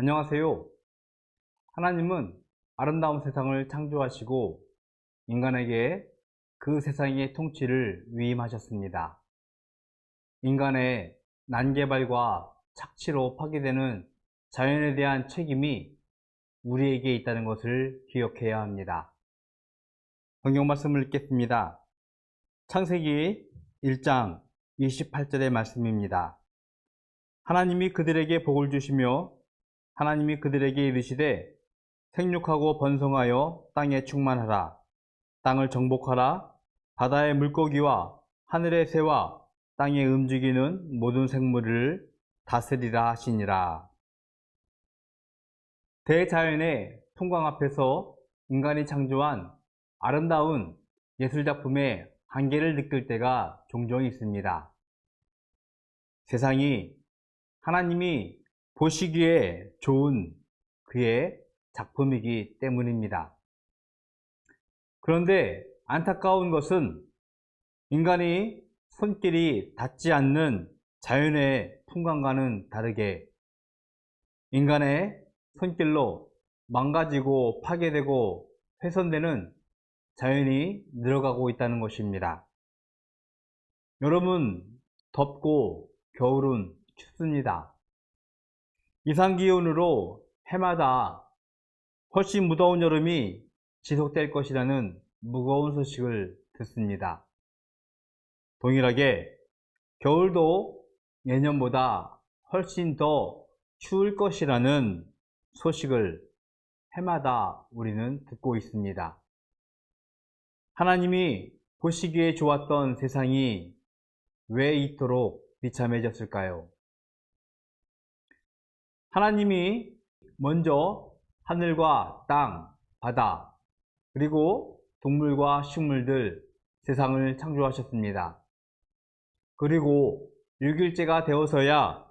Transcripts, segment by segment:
안녕하세요. 하나님은 아름다운 세상을 창조하시고 인간에게 그 세상의 통치를 위임하셨습니다. 인간의 난개발과 착취로 파괴되는 자연에 대한 책임이 우리에게 있다는 것을 기억해야 합니다. 성경 말씀을 읽겠습니다. 창세기 1장 28절의 말씀입니다. 하나님이 그들에게 복을 주시며 하나님이 그들에게 이르시되 생육하고 번성하여 땅에 충만하라 땅을 정복하라 바다의 물고기와 하늘의 새와 땅에 움직이는 모든 생물을 다스리라 하시니라. 대자연의 통광 앞에서 인간이 창조한 아름다운 예술작품의 한계를 느낄 때가 종종 있습니다. 세상이 하나님이 보시기에 좋은 그의 작품이기 때문입니다. 그런데 안타까운 것은 인간이 손길이 닿지 않는 자연의 풍광과는 다르게 인간의 손길로 망가지고 파괴되고 훼손되는 자연이 늘어가고 있다는 것입니다. 여러분, 덥고 겨울은 춥습니다. 이상기온으로 해마다 훨씬 무더운 여름이 지속될 것이라는 무거운 소식을 듣습니다. 동일하게 겨울도 예년보다 훨씬 더 추울 것이라는 소식을 해마다 우리는 듣고 있습니다. 하나님이 보시기에 좋았던 세상이 왜 이토록 비참해졌을까요? 하나님이 먼저 하늘과 땅, 바다, 그리고 동물과 식물들, 세상을 창조하셨습니다. 그리고 6일째가 되어서야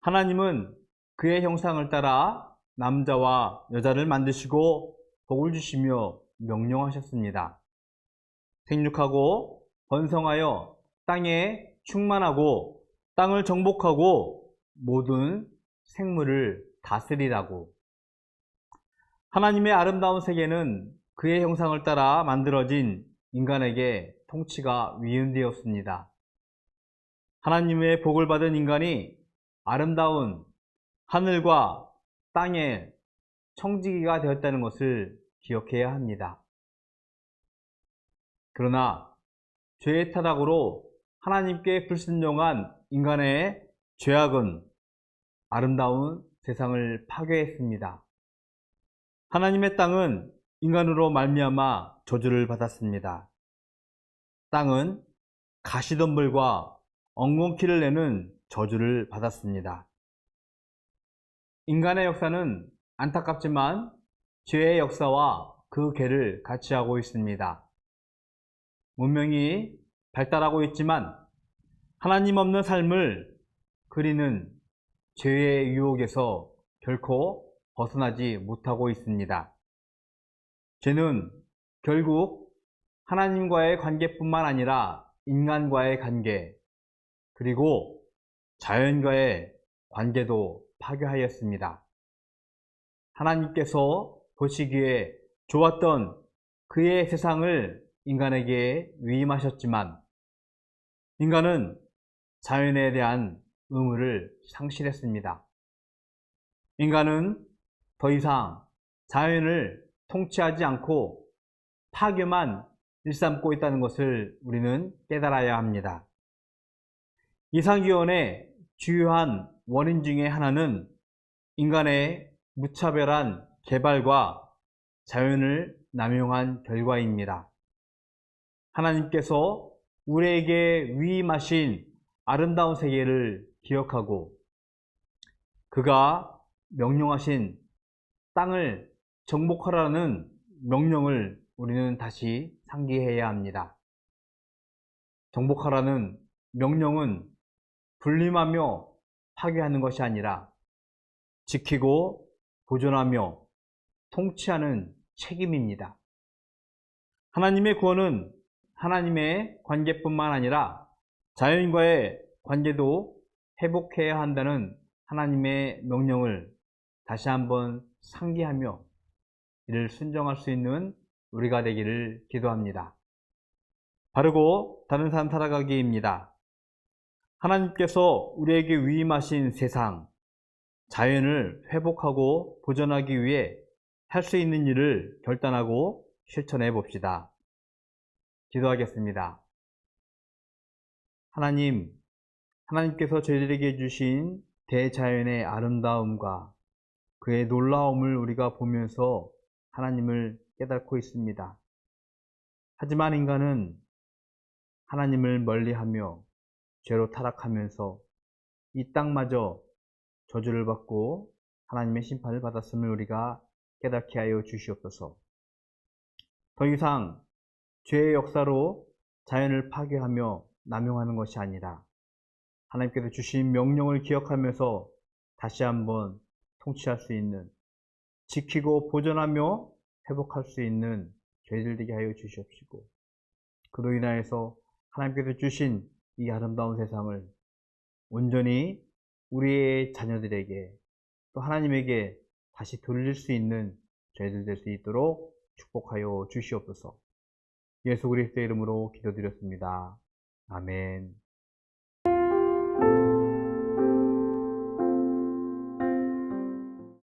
하나님은 그의 형상을 따라 남자와 여자를 만드시고 복을 주시며 명령하셨습니다. 생육하고 번성하여 땅에 충만하고 땅을 정복하고 모든 생물을 다스리라고. 하나님의 아름다운 세계는 그의 형상을 따라 만들어진 인간에게 통치가 위임되었습니다. 하나님의 복을 받은 인간이 아름다운 하늘과 땅의 청지기가 되었다는 것을 기억해야 합니다. 그러나 죄의 타락으로 하나님께 불순종한 인간의 죄악은 아름다운 세상을 파괴했습니다. 하나님의 땅은 인간으로 말미암아 저주를 받았습니다. 땅은 가시덤불과 엉겅퀴를 내는 저주를 받았습니다. 인간의 역사는 안타깝지만 죄의 역사와 그 개를 같이 하고 있습니다. 문명이 발달하고 있지만 하나님 없는 삶을 그리는 죄의 유혹에서 결코 벗어나지 못하고 있습니다. 죄는 결국 하나님과의 관계뿐만 아니라 인간과의 관계, 그리고 자연과의 관계도 파괴하였습니다. 하나님께서 보시기에 좋았던 그의 세상을 인간에게 위임하셨지만 인간은 자연에 대한 의무를 상실했습니다. 인간은 더 이상 자연을 통치하지 않고 파괴만 일삼고 있다는 것을 우리는 깨달아야 합니다. 이상기원의 주요한 원인 중의 하나는 인간의 무차별한 개발과 자연을 남용한 결과입니다. 하나님께서 우리에게 위임하신 아름다운 세계를 기억하고 그가 명령하신 땅을 정복하라는 명령을 우리는 다시 상기해야 합니다. 정복하라는 명령은 분림하며 파괴하는 것이 아니라 지키고 보존하며 통치하는 책임입니다. 하나님의 구원은 하나님의 관계뿐만 아니라 자연과의 관계도 회복해야 한다는 하나님의 명령을 다시 한번 상기하며 이를 순정할 수 있는 우리가 되기를 기도합니다. 바르고 다른 삶 살아가기입니다. 하나님께서 우리에게 위임하신 세상, 자연을 회복하고 보존하기 위해 할 수 있는 일을 결단하고 실천해 봅시다. 기도하겠습니다. 하나님, 하나님께서 저희들에게 주신 대자연의 아름다움과 그의 놀라움을 우리가 보면서 하나님을 깨닫고 있습니다. 하지만 인간은 하나님을 멀리하며 죄로 타락하면서 이 땅마저 저주를 받고 하나님의 심판을 받았음을 우리가 깨닫게 하여 주시옵소서. 더 이상 죄의 역사로 자연을 파괴하며 남용하는 것이 아니라 하나님께서 주신 명령을 기억하면서 다시 한번 통치할 수 있는 지키고 보존하며 회복할 수 있는 저희들 되게 하여 주시옵시고 그로 인하여서 하나님께서 주신 이 아름다운 세상을 온전히 우리의 자녀들에게 또 하나님에게 다시 돌릴 수 있는 저희들 될 수 있도록 축복하여 주시옵소서. 예수 그리스도의 이름으로 기도드렸습니다. 아멘.